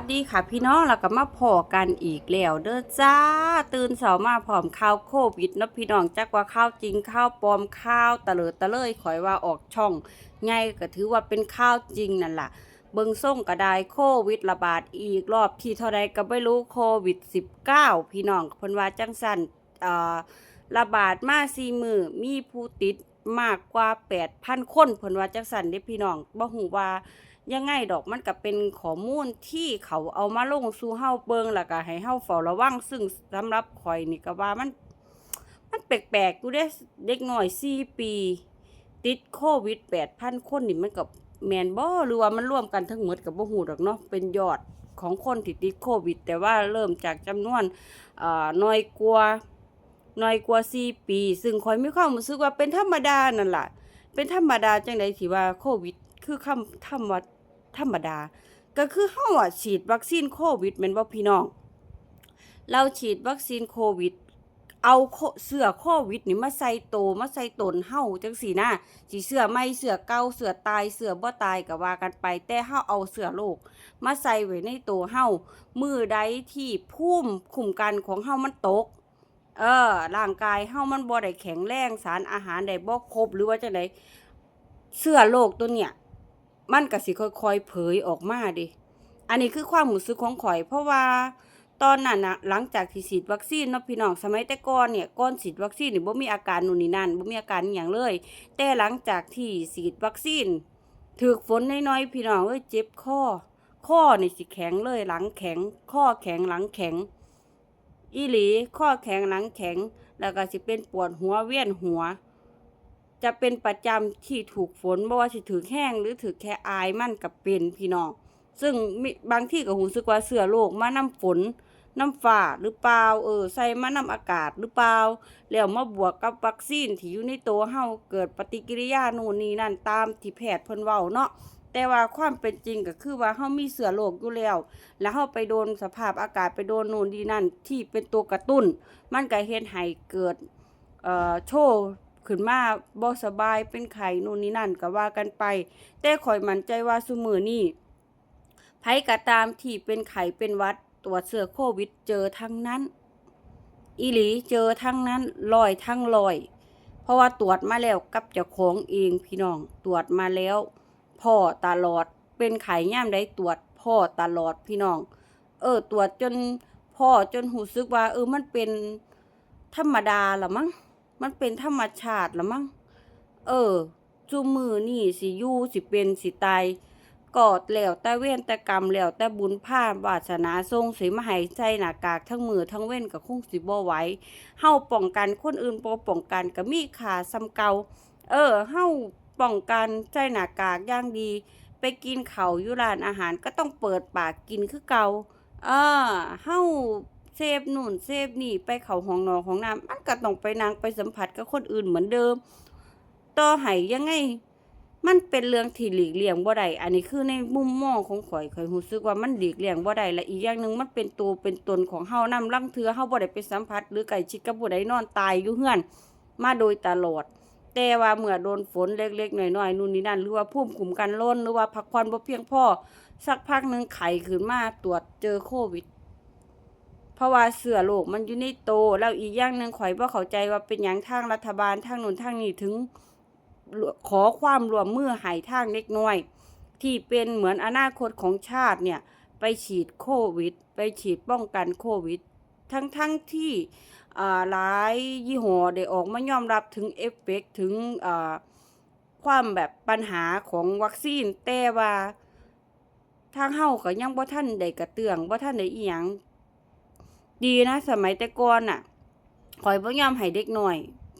สวัสดีค่ะพี่น้องเราก็มาพอกันอีกแล้วเด้อจ้า ตื่นเสามาพร้อมข่าวโควิดนะพี่น้องจักว่าข้าวจริงข้าวปลอมข้าวตะเลิดตะเลยขอยว่าออกช่องไงก็ถือว่าเป็นข้าวจริงนั่นล่ะเบิงส่งก็ไดโควิดระบาดอีกรอบที่เท่าใดก็ไม่รู้โควิด 19 พี่น้องพนว่าจังสันอ่อระบาดมาสี่มือมีผู้ติดมากกว่า 8,000 คนพนว่าจังสันเด้พี่น้องบ่ฮู้ว่า ยังไงดอกมันก็เป็นข้อมูลที่เขาเอามาลงสู่เฮาเบิงแล้วก็ให้เฮาเฝ้าระวังซึ่งสำหรับข่อยนี่ก็ว่ามัน มันแปลกๆอยู่เด้เด็กน้อย4ปี ติดโควิด8,000คนนี่มันก็แมนบ่หรือว่ามันร่วมกันทั้งหมดก็บ่ฮู้ดอกเนาะเป็นยอดของคนที่ติดโควิด แต่ว่าเริ่มจากจำนวนอ่น้อยกว่าน้อยกว่า4ปี ซึ่งข่อยมีความรู้สึกว่าเป็นธรรมดานั่นล่ะเป็นธรรมดาจังไดที่ว่าโควิด คือคำธรรมดธรรมดา ก็คือเฮาอะฉีดวัคซีนโควิดแม่นบ่พี่น้อง เราฉีดวัคซีนโควิด เอาเสื้อโควิดนี่มาใส่โตมาใส่ตนเฮาจังซี่นะสิเสื้อใหม่เสื้อเก่าเสื้อตายเสื้อบ่ตายก็ว่ากันไป แต่เฮาเอาเสื้อโลก มาใส่ไว้ในโตวเฮามือใดที่ภูมิคุ้มกันของเฮามันตกเออ ร่างกายเฮามันบ่ได้แข็งแรง สารอาหารได้บ่ครบหรือว่าจังไดเสื้อโลกตัวเนี้ย มันก็สิค่อยๆเผยออกมาดิอันนี้คือความรู้สึกของข่อย เพราะว่าตอนนั้นนะหลังจากที่ฉีดวัคซีนเนาะพี่น้องสมัยแต่ก่อนเนี่ยก่อนฉีดวัคซีนนี่บ่มีอาการนู่นนี่นั่นบ่มีอาการอย่างเลย แต่หลังจากที่ฉีดวัคซีนถูกฝนน้อยๆพี่น้องเอ้ยเจ็บคอข้อนี่สิแข็งเลยหลังแข็ง ข้อแข็งหลังแข็ง อีหลีข้อแข็งหลังแข็ง แล้วก็สิเป็นปวดหัวเวียนหัว จะเป็นประจำที่ถูกฝนบ่ว่าสิถือแห้งหรือถือแค่อายมันกับเป็นพี่น้อง ซึ่งบางที่ก็หูสึกว่าเสือโลกมาน้ำฝนน้ำฟ้าหรือเปล่าเออใส่มาน้ำอากาศหรือเปล่าแล้วมาบวกกับวัคซีนที่อยู่ในตัวเฮาเกิดปฏิกิริยานู่นนี่นั่นตามที่แพทย์เพิ่นเว้าเนาะแต่ว่าความเป็นจริงก็คือว่าเฮามีเสือโลกอยู่แล้ว แล้วเฮาไปโดนสภาพอากาศไปโดนนู่นนีนั่นที่เป็นตัวกระตุ้น มันก็เฮ็ดให้เกิดเอ่อโชว์ ขึ้นมาบ่สบายเป็นไข้นู่นนี่นั่นก็ว่ากันไป แต่ข่อยมั่นใจว่าซุมือนี้ไผก็ตามที่เป็นไข้เป็นวัดตรวจเชื้อโควิดเจอทั้งนั้นอีหลีเจอทั้งนั้นลอยทั้งลอย เพราะว่าตรวจมาแล้วกับเจ้าของเองพี่น้องตรวจมาแล้ว พ่อตลอดเป็นไข้ย่ามใดตรวจพ่อตลอดพี่น้อง เออ ตรวจจนพ่อจนหูซึกว่า เออมันเป็นธรรมดาละมั้ง มันเป็นธรรมชาติละมั้ง เออจูมือนี่สิยู่สิเป็นสิตายกอดแล้วแต่เว้นแต่กรรมแล้วแต่บุญพาวาสนาทรงสิมาให้ใส่หนากากทั้งมือทั้งเว้นก็คงสิบ่ไหวเฮาป้องกันคนอื่นบ่ป้องกันก็มีค่าซ้ำเกาเออเฮาป้องกันใส่หนากากย่างดี ไปกินเขาอยู่ร้านอาหารก็ต้องเปิดปากกินคือเกาเออเฮา เซฟนู่นเซฟนี่ไปเขาห้องนอนของน้ำมันก็ต้องไปนางไปสัมผัสกับคนอื่นเหมือนเดิม ต่อให้ยังไง มันเป็นเรื่องที่หลีกเลี่ยงบ่ได้อันนี้คือในมุมมองของข่อยข่อยรู้สึกว่ามันหลีกเลี่ยงบ่ได้และอีกอย่างหนึ่งมันเป็นตัวเป็นตนของเฮานำลังเทือเฮาบ่ได้ไปสัมผัส หรือใกล้ชิดกับผู้ใดนอนตายอยู่เฮือน มาโดยตลอดแต่ว่าเมื่อโดนฝนเล็กๆหน้อยๆนู่นนี่นั่นหรือว่าภูมิคุ้มกันล้นหรือว่าพักผ่อนบ่เพียงพอสักพักหนึ่งไข้ขึ้นมาตรวจเจอโควิด เพราะว่าเสือโลกมันอยู่ในโต แล้วอีกอย่างหนึ่งข่อยบ่เข้าใจว่าเป็นหยังทางรัฐบาลทางนู้นทางนี้ถึงขอความรวมมือให้ทางเล็กน้อย ที่เป็นเหมือนอนาคตของชาติเนี่ย ไปฉีดโควิด ไปฉีดป้องกันโควิด ทั้งทั้งๆที่อ่าหลายยี่ห้อได้ออกมายอมรับถึงเอฟเฟกต์ถึงอ่าความแบบปัญหาของวัคซีน แต่ว่าทางเฮาก็ยังบ่ทันได้กระเตืองบ่ทันได้อีหยัง ดีนะ สมัยแต่ก่อนน่ะข่อยบ่ยอมให้เด็กหน้อย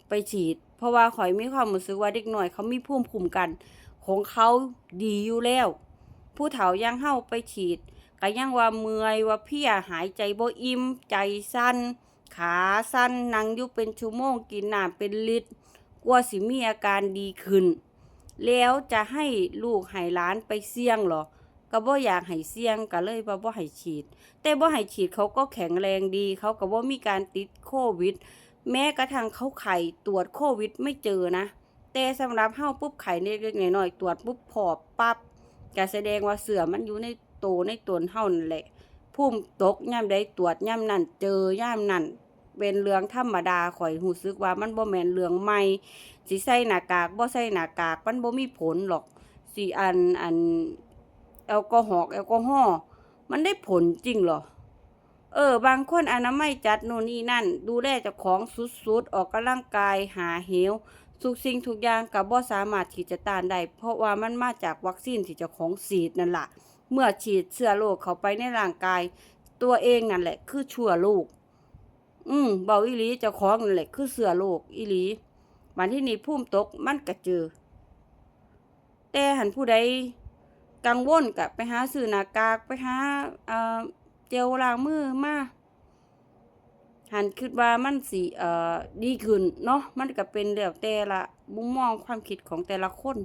ไปฉีด เพราะว่าข่อยมีความรู้สึกว่าเด็กหน้อย เขามีภูมิคุ้มกัน ของเขาดีอยู่แล้ว ผู้เฒ่ายังเฮาไปฉีดก็ยังว่าเมื่อยว่าเพียหายใจบ่อิ่มใจสั่นขาสั่นนั่งอยู่เป็นชั่วโมงกินน้ำเป็นลิตรกลัวสิมีอาการดีขึ้น แล้วจะให้ลูกให้หลานไปเสี่ยงเหรอ ก็บ่อยากให้เสี่ยงก็เลยว่าบ่ให้ฉีด แต่บ่ให้ฉีดเขาก็แข็งแรงดี เขาก็บ่มีการติดโควิด แม้กระทั่งเขาไข่ตรวจโควิดไม่เจอนะ แต่สำหรับเฮาปุ๊บไข่เล็กๆน้อยๆตรวจปุ๊บพอปั๊บก็แสดงว่าเสือมันอยู่ในโตในตนเฮานั่นแหละภูมิตกย่ามใดตรวจย่ามนั้นเจอย่ามนั้นเป็นเรื่องธรรมดาข่อยรู้สึกว่ามันบ่แม่นเรื่องใหม่สิใส่หน้ากากบ่ใส่หน้ากากมันบ่มีผลหรอกสิอันอัน แอลกอฮอล์แอลกอฮอล์มันได้ผลจริงเหรอ เออ บางคนอนามัยจัดโน่นนี่นั่น ดูแลเจ้าของสุดๆ ออกกำลังกายหาเหวทุกสิ่งทุกอย่างก็บ่สามารถที่จะต้านได้เพราะว่ามันมาจากวัคซีนที่เจ้าของฉีดนั่นล่ะเมื่อฉีดเชื้อโรคเข้าไปในร่างกาย ตัวเองนั่นแหละ คือเชื้อโรคอืมเบาอีหลีเจ้าของนั่นแหละ คือเชื้อโรคอีหลีวันที่นี่ภูมิตกมันก็เจอแต่หันผู้ใด กังวลกับไปหาสื่อหน้ากากไปหาเอ่อเจลล้างมือมาหันคิดว่ามันสิเอ่อดีขึ้นเนาะมันก็เป็นแล้วแต่ละมุมมองความคิดของแต่ละคน